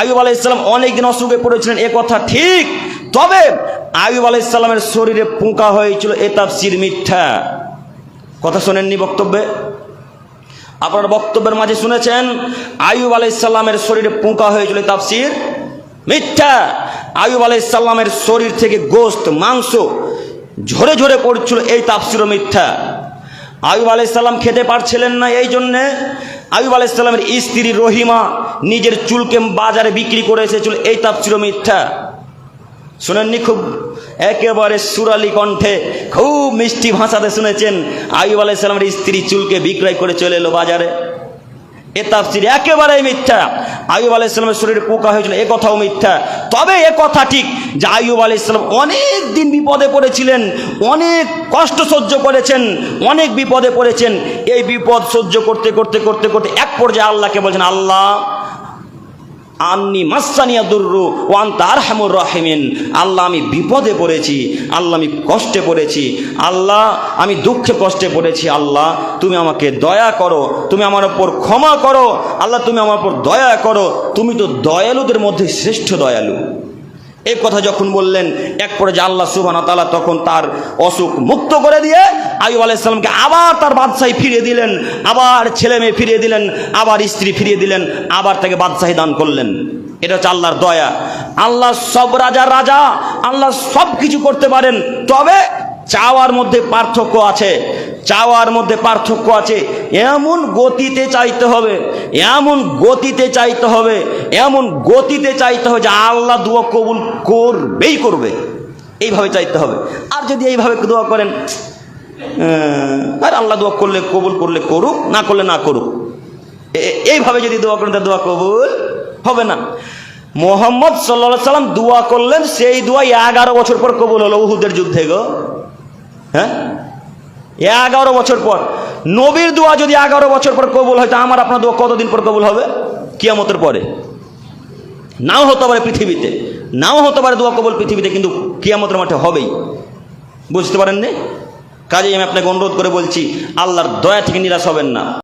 আয়ুব আলাইসাল্লাম অনেকদিন অসুখে পড়েছিলেন, এ কথা ঠিক। তবে আয়ুব আলাইসাল্লামের শরীরে পোকা হয়েছিল, এ তাফসির মিথ্যা। কথা শোনেননি বক্তব্যে? আপনার বক্তব্যের মাঝে শুনেছেন আয়ুব আলাইসাল্লামের শরীরে পোকা হয়েছিল তাফসির মিথ্যা। আয়ুব আলাইসাল্লামের শরীর থেকে গোস্ত মাংস ঝরে ঝরে পড়ছিল, এই তাফসিরও মিথ্যা। আয়ুব আলাইসাল্লাম খেতে পারছিলেন না, এই জন্যে আয়ুব আলাইসাল্লামের স্ত্রী রহিমা নিজের চুলকে বাজারে বিক্রি করে এসেছিল। এই তাপ ছিল মিথ্যা। শুনেননি খুব একেবারে সুরালি কণ্ঠে। খুব মিষ্টি ভাষাতে শুনেছেন আয়ুব আলাইসাল্লামের স্ত্রী চুলকে বিক্রয় করে চলে এলো বাজারে। এ তাফসির একেবারেই মিথ্যা। আয়ুব আলাহ ইসলামের শরীরে পোকা হয়েছিল, এ কথাও মিথ্যা। তবে এ কথা ঠিক যে আয়ুব আলাহ ইসলাম অনেক দিন বিপদে পড়েছিলেন, অনেক কষ্ট সহ্য করেছেন, অনেক বিপদে পড়েছেন। এই বিপদ সহ্য করতে করতে করতে করতে এক পর্যায়ে আল্লাহকে বলছেন, আল্লাহ আন্নি মাসানিয়া দুর্রু ওয়ান তার হামুর রাহিমিন। আল্লাহ আমি বিপদে পড়েছি, আল্লাহ আমি কষ্টে পড়েছি, আল্লাহ আমি দুঃখে কষ্টে পড়েছি, আল্লাহ তুমি আমাকে দয়া করো, তুমি আমার ওপর ক্ষমা করো, আল্লাহ তুমি আমার ওপর দয়া করো, তুমি তো দয়ালুদের মধ্যে শ্রেষ্ঠ দয়ালু। এই কথা যখন বললেন, এক পরে যে আল্লাহ সুবাহ তালা তখন তার অসুখ মুক্ত করে দিয়ে আয়ুব আলাইসাল্লামকে আবার তার বাদশাহী ফিরিয়ে দিলেন, আবার ছেলে মেয়ে ফিরিয়ে দিলেন, আবার স্ত্রী ফিরিয়ে দিলেন, আবার তাকে বাদশাহী দান করলেন। এটা হচ্ছে আল্লাহর দয়া। আল্লাহ সব রাজার রাজা, আল্লাহ সব কিছু করতে পারেন, তবে চাওয়ার মধ্যে পার্থক্য আছে। চাওয়ার মধ্যে পার্থক্য আছে। এমন গতিতে চাইতে হবে, এমন গতিতে চাইতে হবে, এমন গতিতে চাইতে হবে যে আল্লাহ দোয়া কবুল করবেই করবে। এইভাবে চাইতে হবে। আর যদি এইভাবে দোয়া করেন আর আল্লাহ দোয়া করলে কবুল করলে করুক, না করলে না করুক। এইভাবে যদি দোয়া করেন, তা দোয়া কবুল হবে না। মোহাম্মদ সাল্লা সাল্লাম দোয়া করলেন, সেই দোয়া এগারো বছর পর কবুল হলো উহুদের যুদ্ধে গো। হ্যাঁ? এগারো বছর পর, নবীর দোয়া যদি এগারো বছর পর কবুল হয়, তা আমার আপনার দোয়া কতদিন পর কবুল হবে? কিয়ামতের পরে। নাও হতে পারে পৃথিবীতে, নাও হতে পারে দোয়া কবুল পৃথিবীতে, কিন্তু কিয়ামতের মাঠে হবেই। বুঝতে পারেননি? কাজেই আমি আপনাকে অনুরোধ করে বলছি, আল্লাহর দয়া থেকে নিরাশ হবেন না।